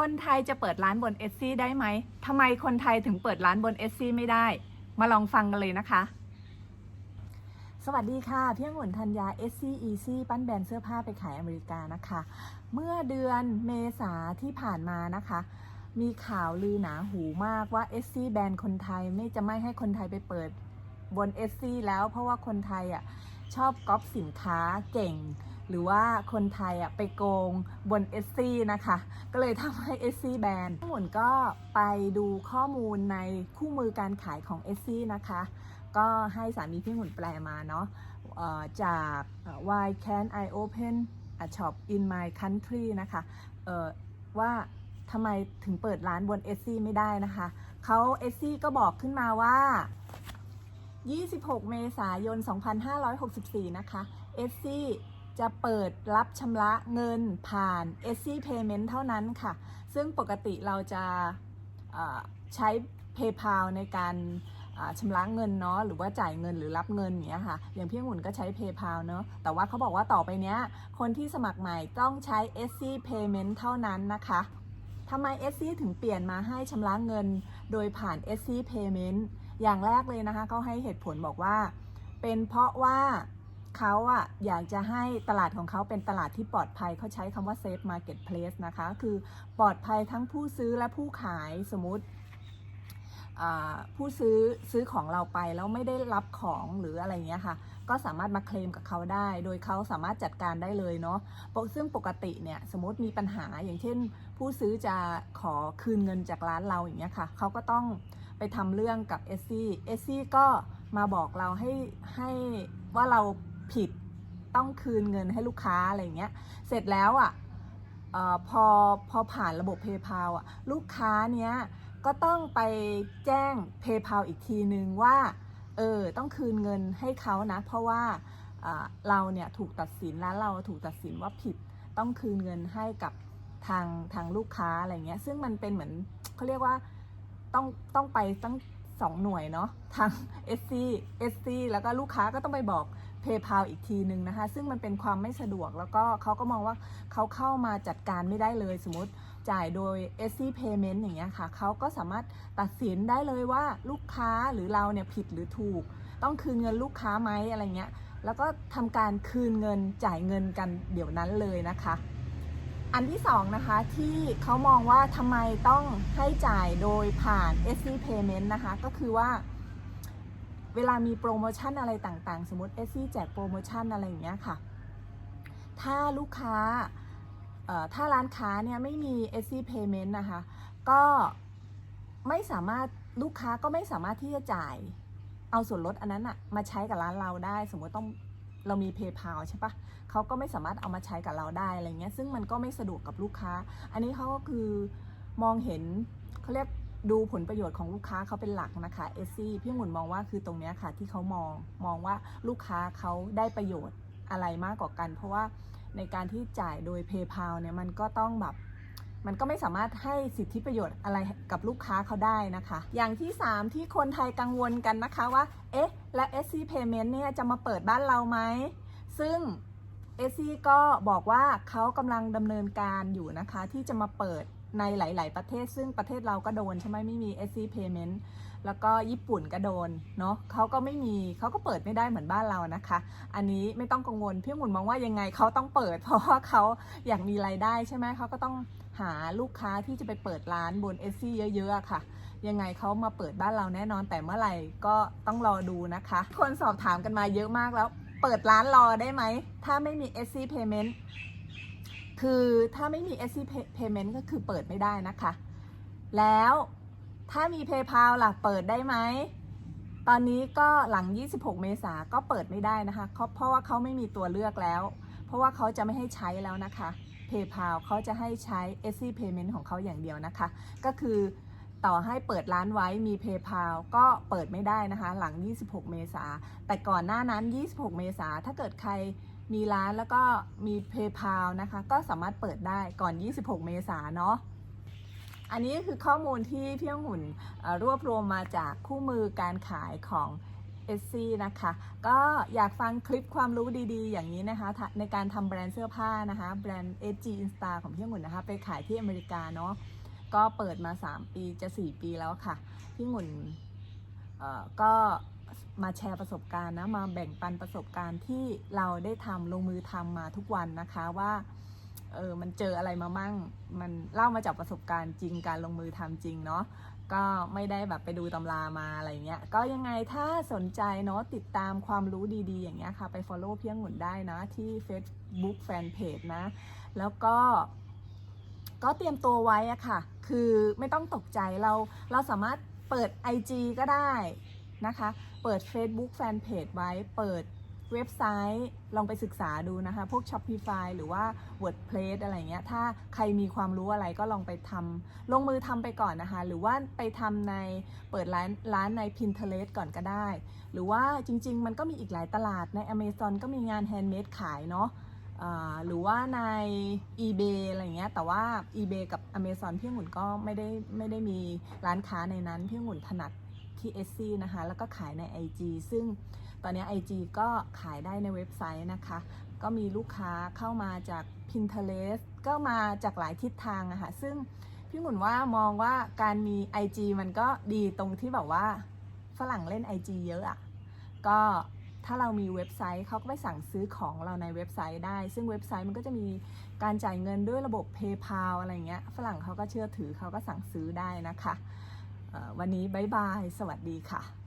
คนไทยจะเปิดร้านบนเอซได้ไหมทำไมคนไทยถึงเปิดร้านบนเอซไม่ได้ มาลองฟังกันเลยนะคะ สวัสดีค่ะ พี่องุ่นธัญญา SC Easy ปั้นแบรนด์เสื้อผ้าไปขายอเมริกานะคะ เมื่อเดือนเมษาที่ผ่านมานะคะ มีข่าวลือหนาหูมากว่า SC แบรนด์คนไทยไม่จะไม่ให้คนไทยไปเปิดบน SC แล้วเพราะว่าคนไทยอะชอบก๊อปสินค้าเก่ง หรือว่าคนไทยอะไปโกงบน SC นะคะ ก็เลยทำให้ SC แบรนด์หมุนก็ไปดูข้อมูลในคู่มือการขายของ SC นะคะ ก็ให้สามีพี่หมุนแปลมาเนาะจาก Why can I open a shop in my country นะคะเออว่าทำไมถึงเปิดร้านบน s อไม่ได้นะคะเขา s อก็บอกขึ้นมาว่า26 เมษายน 2564 นะคะ Etsy จะเปิดรับชำระเงินผ่าน Etsy Payment เท่านั้นค่ะ ซึ่งปกติเราจะใช้ PayPal ในการชำระเงินเนาะหรือว่าจ่ายเงินหรือรับเงินอย่างเงี้ยค่ะ อย่างพี่องุ่นก็ใช้ PayPal เนาะแต่ว่าเขาบอกว่าต่อไปเนี้ย คนที่สมัครใหม่ต้องใช้ SC Payment เท่านั้นนะคะทำไม SC ถึงเปลี่ยนมาให้ชำระเงินโดยผ่าน SC Payment อย่างแรกเลยนะคะเขาให้เหตุผลบอกว่า เป็นเพราะว่า เขาอะอยากจะให้ตลาดของเขาเป็นตลาดที่ปลอดภัยเขาใช้คำว่า safe marketplace นะคะ คือปลอดภัยทั้งผู้ซื้อและผู้ขายสมมติผู้ซื้อซื้อของเราไปแล้วไม่ได้รับของหรืออะไรเงี้ยค่ะ ก็สามารถมาเคลมกับเขาได้ โดยเขาสามารถจัดการได้เลยเนาะซึ่งปกติเนี่ยสมมติมีปัญหาอย่างเช่น ผู้ซื้อจะขอคืนเงินจากร้านเราอย่างเงี้ยค่ะเขาก็ต้องไปทำเรื่องกับเอซี่เอซี่ก็มาบอกเราให้ให้ว่าเรา ผิดต้องคืนเงินให้ลูกค้าอะไรอย่างเงี้ย เสร็จแล้วอะออพอพอผ่านระบบ PayPal อะลูกค้าเนี้ยก็ต้องไปแจ้ง PayPal อีกทีนึงว่าเออต้องคืนเงินให้เขานะ เพราะว่าอ่าเราเนี่ยถูกตัดสินแล้วเราถูกตัดสินว่าผิดต้องคืนเงินให้กับทางทางลูกค้าอะไรเงี้ยซึ่งมันเป็นเหมือนเขาเรียกว่าต้องต้องไปตั้งสองหน่วยเนาะทาง SC SC แล้วก็ลูกค้าก็ต้องไปบอก PayPal อีกทีหนึ่งนะคะ ซึ่งมันเป็นความไม่สะดวกแล้วก็เขาก็มองว่าเขาเข้ามาจัดการไม่ได้เลยสมมติจ่ายโดย SC Payment อย่างเงี้ยค่ะเขาก็สามารถตัดสินได้เลยว่าลูกค้าหรือเราเนี่ยผิดหรือถูก ต้องคืนเงินลูกค้าไหมอะไรเงี้ยแล้วก็ทำการคืนเงินจ่ายเงินกันเดี๋ยวนั้นเลยนะคะ อันที่สองนะคะที่เขามองว่าทำไมต้องให้จ่ายโดยผ่าน SC Payment นะคะ ก็คือว่า เวลามีโปรโมชั่นอะไรต่างๆ สมมติ SC แจกโปรโมชั่นอะไรอย่างเงี้ยค่ะ ถ้าลูกค้าถ้าร้านค้าเนี่ยไม่มี SC Payment นะคะ ก็ไม่สามารถลูกค้าก็ไม่สามารถที่จะจ่ายเอาส่วนลดอันนั้นอะมาใช้กับร้านเราได้ สมมติต้องเรามี PayPal ใช่ปะเขาก็ไม่สามารถเอามาใช้กับเราได้อะไรเงี้ย ซึ่งมันก็ไม่สะดวกกับลูกค้า อันนี้เขาก็คือมองเห็นเขาเรียก ดูผลประโยชน์ของลูกค้าเขาเป็นหลักนะคะเอซี่พี่หมุนมองว่าคือตรงนี้ค่ะที่เขามองมองว่าลูกค้าเขาได้ประโยชน์อะไรมากกว่ากัน เพราะว่าในการที่จ่ายโดย PayPal เนี่ยมันก็ต้องแบบมันก็ไม่สามารถให้สิทธิประโยชน์อะไรกับลูกค้าเขาได้นะคะ อย่างที่ 3 ที่คนไทยกังวลกันนะคะว่า เอ๊ะ และ SC Payment เนี่ยจะมาเปิดบ้านเราไหม ซึ่ง SC ก็บอกว่าเขากำลังดำเนินการอยู่นะคะที่จะมาเปิด ในหลาย ๆ ประเทศ ซึ่งประเทศเราก็โดนใช่ไหมไม่มี SC Payment แล้วก็ญี่ปุ่นก็โดนเนาะเขาก็ไม่มีเขาก็เปิดไม่ได้เหมือนบ้านเรานะคะ อันนี้ไม่ต้องกังวลพี่หมุนมองว่ายังไงเขาต้องเปิด เพราะว่าเขาอยากมีรายได้ใช่ไหมเขาก็ต้องหาลูกค้าที่จะไปเปิดร้านบนเอซี่เยอะ ๆ ค่ะ ยังไงเขามาเปิดบ้านเราแน่นอนแต่เมื่อไหร่ก็ต้องรอดูนะคะ คนสอบถามกันมาเยอะมากแล้ว เปิดร้านรอได้ไหมถ้าไม่มี SC Payment คือถ้าไม่มี SC Payment ก็คือเปิดไม่ได้นะคะ แล้วถ้ามี PayPal ล่ะ เปิดได้ไหม ตอนนี้ก็หลัง 26 เมษาก็เปิดไม่ได้นะคะ เพราะว่าเขาไม่มีตัวเลือกแล้ว เพราะว่าเขาจะไม่ให้ใช้แล้วนะคะ PayPal เขาจะให้ใช้ SC Payment ของเขาอย่างเดียวนะคะ ก็คือต่อให้เปิดร้านไว้มี PayPal ก็เปิดไม่ได้นะคะ หลัง 26 เมษาแต่ก่อนหน้านั้น 26 เมษาถ้าเกิดใคร มีร้านแล้วก็มี PayPal นะคะ ก็สามารถเปิดได้ก่อน 26 เมษาเนาะอันนี้คือข้อมูลที่พี่องหุ่นรวบรวมมาจากคู่มือการขายของ SC นะคะ ก็อยากฟังคลิปความรู้ดีๆ อย่างนี้นะคะ ในการทำแบรนด์เสื้อผ้านะคะ แบรนด์ SG Insta ของพี่องุ่นนะคะ ไปขายที่อเมริกาเนาะก็เปิดมา 3 ปีจะ 4 ปีแล้วค่ะ พี่องุ่นก็ มาแชร์ประสบการณ์นะมาแบ่งปันประสบการณ์ที่เราได้ทำลงมือทำมาทุกวันนะคะว่าเออมันเจออะไรมามั่ง มันเล่ามาจากประสบการณ์จริงการลงมือทำจริงเนาะก็ไม่ได้แบบไปดูตำรามาอะไรเงี้ย ก็ยังไงถ้าสนใจเนาะติดตามความรู้ดีๆ อย่างเงี้ยค่ะ ไป follow เพียงหมุนได้นะ ที่ Facebook Fanpage นะ แล้วก็ ก็เตรียมตัวไว้อะค่ะ คือไม่ต้องตกใจเราเราสามารถเปิด IG ก็ได้ นะคะ เปิด Facebook Fanpage ไว้ เปิดเว็บไซต์ลองไปศึกษาดูนะคะ พวก Shopify หรือว่า WordPress อะไรเงี้ย ถ้าใครมีความรู้อะไรก็ลองไปทำลงมือทำไปก่อนนะคะ หรือว่าไปทำในเปิดร้านร้านใน Pinterest ก่อนก็ได้ หรือว่าจริง ๆ มันก็มีอีกหลายตลาดใน Amazon ก็มีงาน Handmade ขายเนาะหรือว่าใน eBay อะไรเงี้ย แต่ว่า eBay กับ Amazon พี่องุ่นก็ไม่ได้ไม่ได้มีร้านค้าในนั้น พี่องุ่นถนัด ที่ Etsy นะคะ แล้วก็ขายใน IG ซึ่งตอนนี้ IG ก็ขายได้ในเว็บไซต์นะคะ ก็มีลูกค้าเข้ามาจาก Pinterest ก็มาจากหลายทิศทางอะค่ะ ซึ่งพี่หมุนว่ามองว่าการมี IG มันก็ดีตรงที่แบบว่าฝรั่งเล่น IG เยอะอะก็ถ้าเรามีเว็บไซต์เขาก็ไปสั่งซื้อของเราในเว็บไซต์ได้ ซึ่งเว็บไซต์มันก็จะมีการจ่ายเงินด้วยระบบ PayPal อะไรเงี้ย ฝรั่งเขาก็เชื่อถือเขาก็สั่งซื้อได้นะคะ วันนี้บายบาย สวัสดีค่ะ